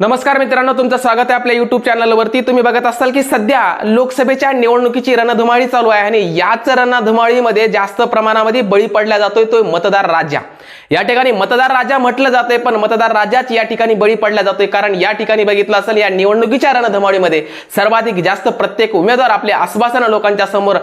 नमस्कार मित्रांनो तुमचं स्वागत आहे आपल्या युट्यूब चॅनलवरती तुम्ही बघत असाल की सध्या लोकसभेच्या निवडणुकीची रणधुमाळी चालू आहे आणि याच रणधुमाळीमध्ये जास्त प्रमाणामध्ये बळी पडला जातोय तो मतदार राजा. या ठिकाणी मतदार राजा म्हटलं जातंय पण मतदार राजाच या ठिकाणी बळी पडला जातोय. कारण या ठिकाणी बघितलं असेल या निवडणुकीच्या रणधुमाळीमध्ये सर्वाधिक जास्त प्रत्येक उमेदवार आपल्या आश्वासनं लोकांच्या समोर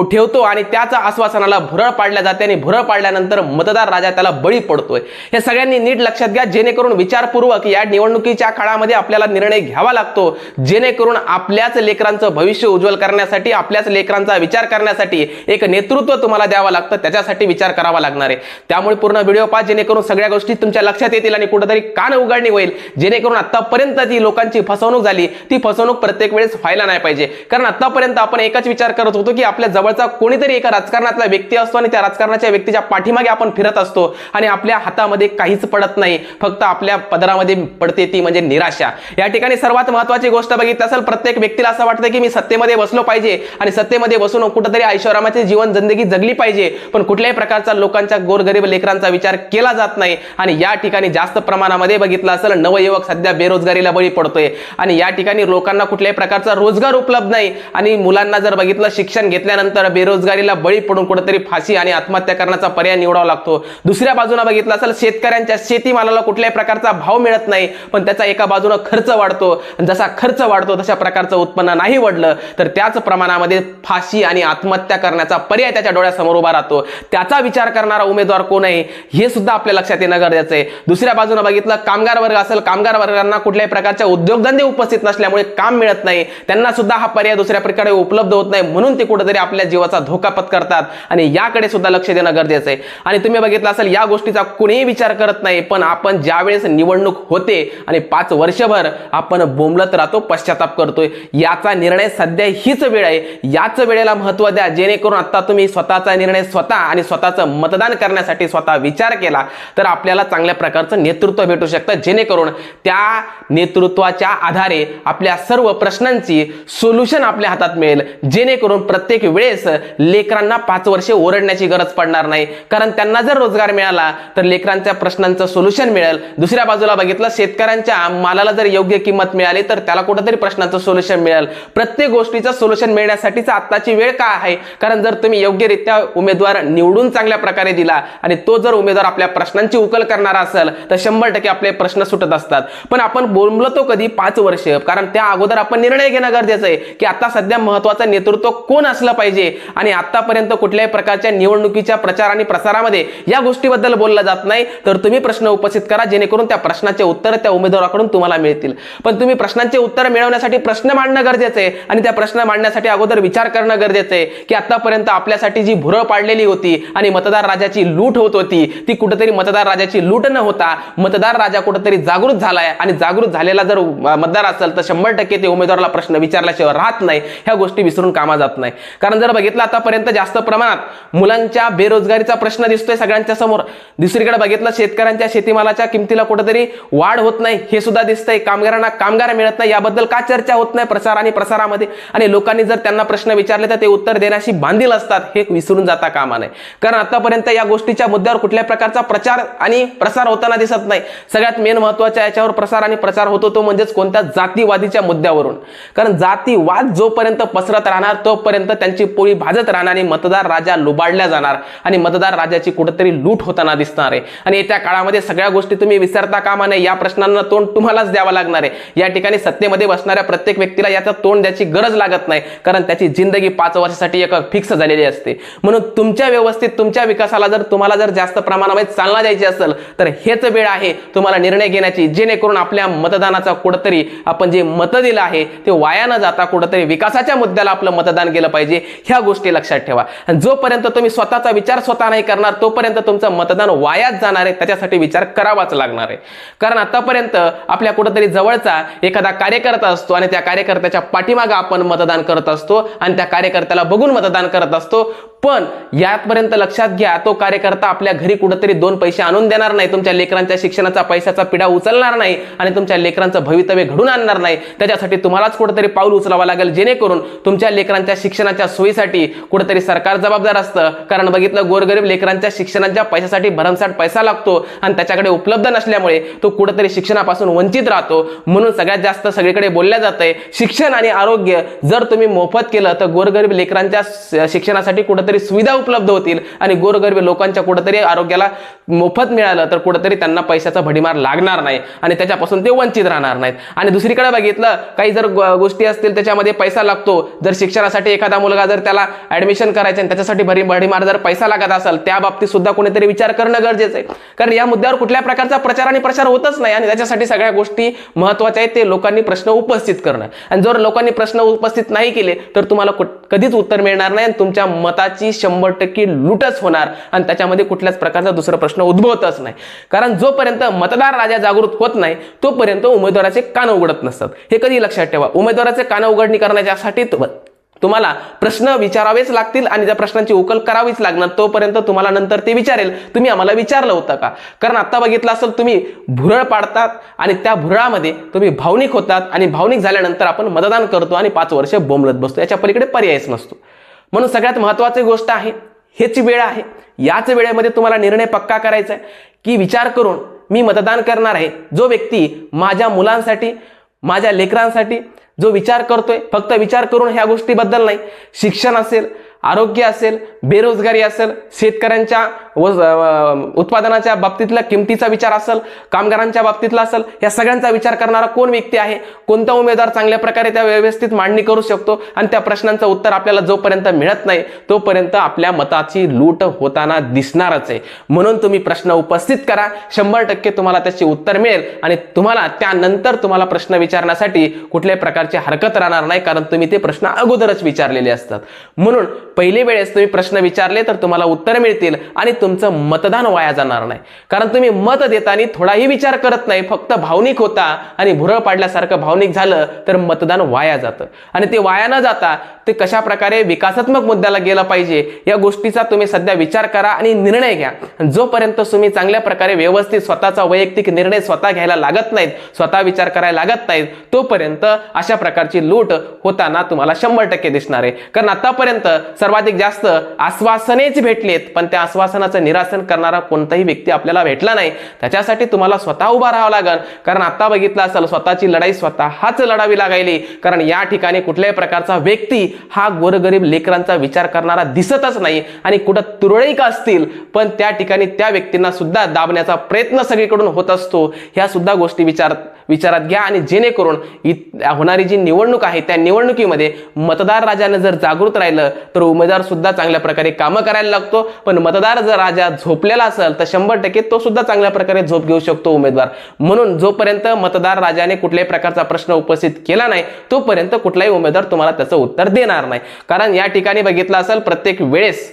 ठेवतो आणि त्याचा आश्वासनाला भुरळ पाडल्या जाते आणि भुरळ पाडल्यानंतर मतदार राजा त्याला बळी पडतोय. हे सगळ्यांनी नीट लक्षात घ्या जेणेकरून विचारपूर्वक या निवडणुकीच्या काळामध्ये आपल्याला निर्णय घ्यावा लागतो. जेणेकरून आपल्याच लेकरांचं भविष्य उज्ज्वल करण्यासाठी आपल्याच लेकरांचा विचार करण्यासाठी एक नेतृत्व तुम्हाला द्यावं लागतं त्याच्यासाठी विचार करावा लागणार आहे. त्यामुळे पूर्ण व्हिडिओ पहा जेणेकरून सगळ्या गोष्टी तुमच्या लक्षात येतील आणि कुठेतरी कान उघडणी होईल. जेणेकरून आतापर्यंत जी लोकांची फसवणूक झाली ती फसवणूक प्रत्येक वेळेस व्हायला नाही पाहिजे. कारण आतापर्यंत आपण एकच विचार करत होतो की आपल्या जवळचा कोणीतरी एका राजकारणातला व्यक्ती असतो आणि त्या राजकारणाच्या व्यक्तीच्या पाठीमागे आपण फिरत असतो आणि आपल्या हातामध्ये काहीच पडत नाही फक्त आपल्या पदरामध्ये पडते ती म्हणजे निराशा. या ठिकाणी सर्वात महत्वाची गोष्ट बघितली असेल प्रत्येक व्यक्तीला असं वाटतं की मी सत्तेमध्ये बसलो पाहिजे आणि सत्तेमध्ये बसून कुठंतरी ऐश्वरामाचे जीवन जिंदगी जगली पाहिजे पण कुठल्याही प्रकारचा लोकांच्या गोरगरीब लेकरांचा विचार केला जात नाही. आणि या ठिकाणी जास्त प्रमाणामध्ये बघितलं असेल नवयुवक सध्या बेरोजगारीला बळी पडतोय. आणि या ठिकाणी लोकांना कुठल्याही प्रकारचा रोजगार उपलब्ध नाही. आणि मुलांना जर बघितलं शिक्षण घेतल्यानंतर बेरोजगारीला बळी पडून कुठेतरी फाशी आणि आत्महत्या करण्याचा पर्याय निवडावा लागतो. दुसऱ्या बाजूला बघितलं असेल शेतकऱ्यांच्या शेतीमालाला कुठल्याही प्रकारचा भाव मिळत नाही पण त्याचा एका बाजूनं खर्च वाढतो. जसा खर्च वाढतो तशा प्रकारचं उत्पन्न नाही वाढलं तर त्याच प्रमाणामध्ये फाशी आणि आत्महत्या करण्याचा पर्याय त्याच्या डोळ्यासमोर उभा राहतो. त्याचा विचार करणारा उमेदवार कोण आहे हे सुद्धा आपल्या लक्षात येणं गरजेचं आहे. दुसऱ्या बाजूनं बघितलं कामगार वर्ग असेल कामगार वर्गांना कुठल्याही प्रकारच्या उद्योगधंदे उपस्थित नसल्यामुळे काम मिळत नाही. त्यांना सुद्धा हा पर्याय दुसऱ्या प्रकारे उपलब्ध होत नाही म्हणून ते कुठेतरी आपल्या जीवाचा धोका पत्करतात आणि याकडे सुद्धा लक्ष देणं गरजेचं आहे. आणि तुम्ही बघितलं असेल या गोष्टीचा कुणीही विचार करत नाही पण आपण ज्यावेळेस निवडणूक होते आणि पाच वर्षभर आपण बोंबलत राहतो पश्चाताप करतोय याचा निर्णय सध्या हीच वेळ आहे. याच वेळेला महत्त्व द्या जेणेकरून आता तुम्ही स्वतःचा निर्णय स्वतः आणि स्वतःचं मतदान करण्यासाठी स्वतः विचार केला तर आपल्याला चांगल्या प्रकारचं नेतृत्व भेटू शकतं. जेणेकरून त्या नेतृत्वाच्या आधारे आपल्या सर्व प्रश्नांची सोल्युशन आपल्या हातात मिळेल. जेणेकरून प्रत्येक वेळेस लेकरांना पाच वर्षे ओरडण्याची गरज पडणार नाही. कारण त्यांना जर रोजगार मिळाला तर लेकरांच्या प्रश्नांचं सोल्युशन मिळेल. दुसऱ्या बाजूला बघितलं शेतकऱ्यांच्या मालाला जर योग्य किंमत मिळाली तर त्याला कुठेतरी प्रश्नांचं सोल्युशन मिळेल. प्रत्येक गोष्टीचं सोल्युशन मिळण्यासाठीच आत्ताची वेळ का आहे? कारण जर तुम्ही योग्यरित्या उमेदवार निवडून चांगल्या प्रकारे दिला आणि तो जर उमेदवार आपल्या प्रश्नांची उकल करणारा असेल तर शंभर टक्के आपले प्रश्न सुटत असतात. पण आपण बोललो तो कधी पाच वर्ष कारण त्या अगोदर आपण निर्णय घेणं गरजेचं आहे की आता सध्या महत्वाचं नेतृत्व कोण असलं पाहिजे? आणि आतापर्यंत कुठल्याही प्रकारच्या निवडणुकीच्या प्रचार आणि प्रसारामध्ये या गोष्टीबद्दल बोललं जात नाही. तर तुम्ही प्रश्न उपस्थित करा जेणेकरून त्या प्रश्नाचे उत्तर त्या उमेदवाराकडून तुम्हाला मिळतील. पण तुम्ही प्रश्नांचे उत्तर मिळवण्यासाठी प्रश्न मांडणं गरजेचं आहे. आणि त्या प्रश्न मांडण्यासाठी अगोदर विचार करणं गरजेचं आहे. की आतापर्यंत आपल्यासाठी जी भुरळ पाडलेली होती आणि मतदार राजाची लूट होत होती ती कुठेतरी मतदार राजाची लूट न होता मतदार राजा कुठेतरी जागृत झालाय. आणि जागृत झालेला जर मतदार असेल तर शंभर टक्के ते उमेदवाराला प्रश्न विचारल्याशिवाय राहत नाही. ह्या गोष्टी विसरून कामा जात नाही. कारण जर बघितलं आतापर्यंत जास्त प्रमाणात मुलांच्या बेरोजगारीचा प्रश्न दिसतोय सगळ्यांच्या समोर. दुसरीकडे बघितलं शेतकऱ्यांच्या शेतीमालाच्या किमतीला कुठेतरी वाढ होत नाही हे सुद्धा दिसतंय. कामगारांना कामगार मिळत नाही याबद्दल का चर्चा होत नाही प्रसार आणि प्रसारामध्ये? आणि लोकांनी जर त्यांना प्रश्न विचारले तर ते उत्तर देण्याशी बांधील असतात हे विसरून जाता कामा नये. कारण आतापर्यंत या गोष्टीच्या मुद्द्यावर कुठल्या प्रकारचा प्रचार आणि प्रसार होताना दिसत नाही. सगळ्यात मेन महत्त्वाच्या याच्यावर प्रसार आणि प्रचार होतो तो म्हणजेच कोणत्या जातीवादीच्या मुद्द्यावरून. कारण जातीवाद जोपर्यंत पसरत राहणार तोपर्यंत त्यांची पोळी भाजत राहणार आणि मतदार राजा लुबाडल्या जाणार आणि मतदार राजाची कुठेतरी लूट होताना दिसणार आहे. आणि येत्या काळामध्ये सगळ्या गोष्टी तुम्ही विसरता कामा नये. या प्रश्नांना तोंड तुम्हालाच द्यावं लागणार आहे. या ठिकाणी सत्तेमध्ये बसणाऱ्या प्रत्येक व्यक्तीला याचं तोंड द्यायची गरज लागत नाही कारण त्याची जिंदगी पाच वर्षासाठी एक फिक्स झालेली असते. म्हणून तुमच्या व्यवस्थित तुमच्या विकासाला जर तुम्हाला जर जास्त प्रमाणामध्ये चालना द्यायची असेल तर हेच वेळ आहे तुम्हाला निर्णय घेण्याची जेणेकरून आपल्या मतदानाचा कुठंतरी आपण जे मत दिलं आहे ते वाया न जाता कुठंतरी विकासाच्या मुद्द्याला आपलं मतदान केलं पाहिजे. ह्या गोष्टी लक्षात ठेवा. आणि जोपर्यंत तुम्ही स्वतःचा विचार स्वतः नाही करणार तोपर्यंत तुमचं मतदान वायाच जाणार आहे. त्याच्यासाठी विचार करावाच लागणार आहे. कारण आतापर्यंत आपल्या कुठंतरी जवळचा एखादा कार्यकर्ता असतो आणि त्या कार्यकर्त्याच्या पाठीमागं आपण मतदान करत असतो आणि त्या कार्यकर्त्याला बघून मतदान करत असतो. पण यापर्यंत लक्षात घ्या तो कार्यकर्ता आपल्या घरी कुठंतरी दोन पैसे आणून देणार नाही. तुमच्या लेकरांच्या शिक्षणाचा पैशाचा पिढा उचलणार नाही आणि तुमच्या लेकरांचं भवितव्य घडून आणणार नाही. त्याच्यासाठी तुम्हालाच कुठंतरी पाऊल उचलावं लागेल. जेणेकरून तुमच्या लेकरांच्या शिक्षणाच्या सोयी सोयीसाठी कुठेतरी सरकार जबाबदार असतं. कारण बघितलं गोरगरीब लेकरांच्या शिक्षणाच्या पैशासाठी भरमसाठ पैसा लागतो आणि त्याच्याकडे उपलब्ध नसल्यामुळे तो कुठेतरी शिक्षणापासून वंचित राहतो. म्हणून सगळ्यात जास्त सगळीकडे बोलल्या जातंय शिक्षण आणि आरोग्य जर तुम्ही मोफत केलं तर गोरगरीब लेकरांच्या शिक्षणासाठी कुठेतरी सुविधा उपलब्ध होतील आणि गोरगरीब लोकांच्या कुठेतरी आरोग्याला मोफत मिळालं तर कुठेतरी त्यांना पैशाचा भडीमार लागणार नाही आणि त्याच्यापासून ते वंचित राहणार नाहीत. आणि दुसरीकडे बघितलं काही जर गोष्टी असतील त्याच्यामध्ये पैसा लागतो. जर शिक्षणासाठी एखादा मुलगा जर त्याला ऍडमिशन करायचं आणि त्याच्यासाठी भरी भडीमार जर पैसा लागत असेल त्या बाबतीत सुद्धा कोणीतरी विचार करणं गरजेचं आहे. कारण या मुद्द्यावर कुठल्या प्रकारचा प्रचार आणि प्रसार होतच नाही आणि त्याच्यासाठी सगळ्या गोष्टी महत्त्वाच्या आहेत ते लोकांनी प्रश्न उपस्थित करणं. आणि जर लोकांनी प्रश्न उपस्थित नाही केले तर तुम्हाला कधीच उत्तर मिळणार नाही आणि तुमच्या मताची शंभर टक्के लूटच होणार आणि त्याच्यामध्ये कुठल्याच प्रकारचा दुसरा प्रश्न उद्भवतच नाही. कारण जोपर्यंत मतदार राजा जागृत होत नाही तोपर्यंत उमेदवाराचे कान उघडत नसतात. हे कधी लक्षात ठेवा. उमेदवाराचे कान उघडणी करण्यासाठी तुम्हाला प्रश्न विचारावेच लागतील आणि त्या प्रश्नांची उकल करावीच लागणार. तोपर्यंत तुम्हाला नंतर ते विचारेल. तुम्ही आम्हाला विचारलं होतं का? कारण आता बघितलं असेल तुम्ही भुरळ पाडतात आणि त्या भुरळामध्ये तुम्ही भावनिक होतात आणि भावनिक झाल्यानंतर आपण मतदान करतो आणि पाच वर्ष बोंबलत बसतो. याच्या पलीकडे पर्यायच नसतो. म्हणून सगळ्यात महत्त्वाची गोष्ट आहे हेच वेळ आहे. याच वेळेमध्ये तुम्हाला निर्णय पक्का करायचा आहे की विचार करून मी मतदान करणार आहे. जो व्यक्ती माझ्या मुलांसाठी माझ्या लेकरांसाठी जो विचार करतोय फक्त विचार करून ह्या गोष्टीबद्दल नाही. शिक्षण असेल आरोग्य असेल बेरोजगारी असेल शेतकऱ्यांच्या उत्पादनाच्या बाबतीतला किमतीचा विचार असेल कामगारांच्या बाबतीतला असेल या सगळ्यांचा विचार करणारा कोण व्यक्ती आहे? कोणता उमेदवार चांगल्या प्रकारे त्या व्यवस्थित मांडणी करू शकतो? आणि त्या प्रश्नांचं उत्तर आपल्याला जोपर्यंत मिळत नाही तोपर्यंत आपल्या मताची लूट होताना दिसणारच आहे. म्हणून तुम्ही प्रश्न उपस्थित करा. शंभर टक्के तुम्हाला त्याचे उत्तर मिळेल आणि तुम्हाला त्यानंतर तुम्हाला प्रश्न विचारण्यासाठी कुठल्याही प्रकारची हरकत राहणार नाही कारण तुम्ही ते प्रश्न अगोदरच विचारलेले असतात. म्हणून पहिली वेळेस तुम्ही प्रश्न विचारले तर तुम्हाला उत्तर मिळतील आणि तुमचं मतदान वाया जाणार नाही. कारण तुम्ही मत देताना थोडाही विचार करत नाही फक्त भावनिक होता आणि भुरळ पाडल्यासारखं भावनिक झालं तर मतदान वाया जातं. आणि ते वाया न जाता ते कशा प्रकारे विकासात्मक मुद्द्याला गेलं पाहिजे या गोष्टीचा तुम्ही सध्या विचार करा आणि निर्णय घ्या. जोपर्यंत तुम्ही चांगल्या प्रकारे व्यवस्थित स्वतःचा वैयक्तिक निर्णय स्वतः घ्यायला लागत नाहीत स्वतः विचार करायला लागत नाहीत तोपर्यंत अशा प्रकारची लूट होताना तुम्हाला शंभर टक्के दिसणार आहे. कारण आतापर्यंत सर्वाधिक जास्त आश्वासनेच भेटलेत पण त्या आश्वासनाचं निरासन करणारा कोणताही व्यक्ती आपल्याला भेटला नाही त्याच्यासाठी तुम्हाला स्वतः उभा राहावं लागेल. कारण आता बघितलं असेल स्वतःची लढाई स्वतः हाच लढावी लागायली. कारण या ठिकाणी कुठल्याही प्रकारचा व्यक्ती हा गोरगरीब लेकरांचा विचार करणारा दिसतच नाही आणि कुठं तुरळीक असतील. पण त्या ठिकाणी त्या व्यक्तींना सुद्धा दाबण्याचा प्रयत्न सगळीकडून होत असतो. ह्या सुद्धा गोष्टी विचार विचारात घ्या आणि जेणेकरून होणारी जी निवडणूक आहे त्या निवडणुकीमध्ये मतदार राजानं जर जागृत राहिलं तर उमेदवार सुद्धा चांगल्या प्रकारे कामं करायला लागतो. पण मतदार जर राजा झोपलेला असेल तर शंभर टक्के तो सुद्धा चांगल्या प्रकारे झोप घेऊ शकतो उमेदवार. म्हणून जोपर्यंत मतदार राजाने कुठल्याही प्रकारचा प्रश्न उपस्थित केला नाही तोपर्यंत कुठलाही उमेदवार तुम्हाला त्याचं उत्तर देणार नाही. कारण या ठिकाणी बघितलं असेल प्रत्येक वेळेस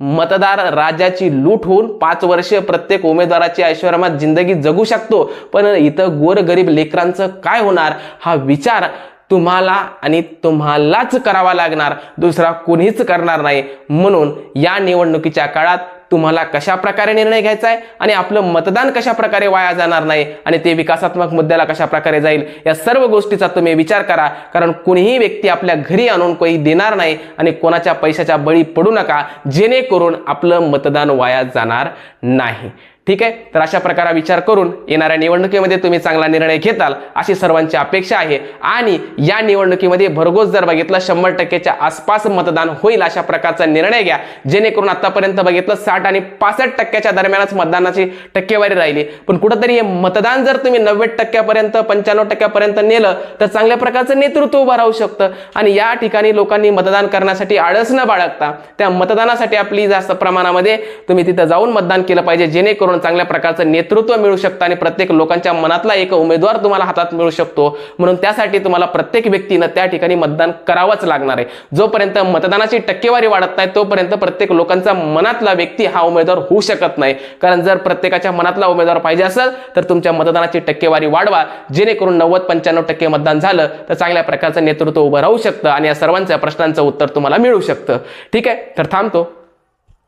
मतदार राजाची लूट होऊन पाच वर्ष प्रत्येक उमेदवाराची ऐश्वरमात जिंदगी जगू शकतो. पण इथं गोरगरीब लेकरांचं काय होणार? हा विचार तुम्हाला आणि तुम्हालाच करावा लागणार. दुसरा कोणीच करणार नाही. म्हणून या निवडणुकीच्या काळात तुम्हाला कशा प्रकारे निर्णय घ्यायचा आहे आणि आपलं मतदान कशा प्रकारे वाया जाणार नाही आणि ते विकासात्मक मुद्द्याला कशा प्रकारे जाईल या सर्व गोष्टीचा तुम्ही विचार करा. कारण कोणीही व्यक्ती आपल्या घरी आणून काही देणार नाही आणि कोणाच्या पैशाच्या बळी पडू नका जेणेकरून आपलं मतदान वाया जाणार नाही. ठीक आहे? तर अशा प्रकारे विचार करून येणाऱ्या निवडणुकीमध्ये तुम्ही चांगला निर्णय घेताल अशी सर्वांची अपेक्षा आहे. आणि या निवडणुकीमध्ये भरघोस जर बघितलं शंभर टक्केच्या आसपास मतदान होईल अशा प्रकारचा निर्णय घ्या. जेणेकरून आतापर्यंत बघितलं साठ आणि पासष्ट टक्क्याच्या दरम्यानच मतदानाची टक्केवारी राहिली. पण कुठंतरी हे मतदान जर तुम्ही नव्वद टक्क्यापर्यंत पंच्याण्णव टक्क्यापर्यंत नेलं तर चांगल्या प्रकारचं नेतृत्व उभं राहू शकतं. आणि या ठिकाणी लोकांनी मतदान करण्यासाठी आळस न बाळगता त्या मतदानासाठी आपली जास्त प्रमाणामध्ये तुम्ही तिथं जाऊन मतदान केलं पाहिजे जेणेकरून चांगल्या प्रकारचं नेतृत्व मिळू शकतं आणि प्रत्येक लोकांच्या मनातला एक उमेदवार तुम्हाला हातात मिळू शकतो. म्हणून त्यासाठी तुम्हाला प्रत्येक व्यक्तीनं त्या ठिकाणी मतदान करावंच लागणार आहे. जोपर्यंत मतदानाची टक्केवारी वाढत नाही तोपर्यंत प्रत्येक लोकांचा मनातला व्यक्ती हा उमेदवार होऊ शकत नाही. कारण जर प्रत्येकाच्या मनातला उमेदवार पाहिजे असेल तर तुमच्या मतदानाची टक्केवारी वाढवा. जेणेकरून नव्वद पंच्याण्णव टक्के मतदान झालं तर चांगल्या प्रकारचं नेतृत्व उभं राहू शकतं आणि या सर्वांच्या प्रश्नांचं उत्तर तुम्हाला मिळू शकतं. ठीक आहे? तर थांबतो.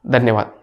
धन्यवाद.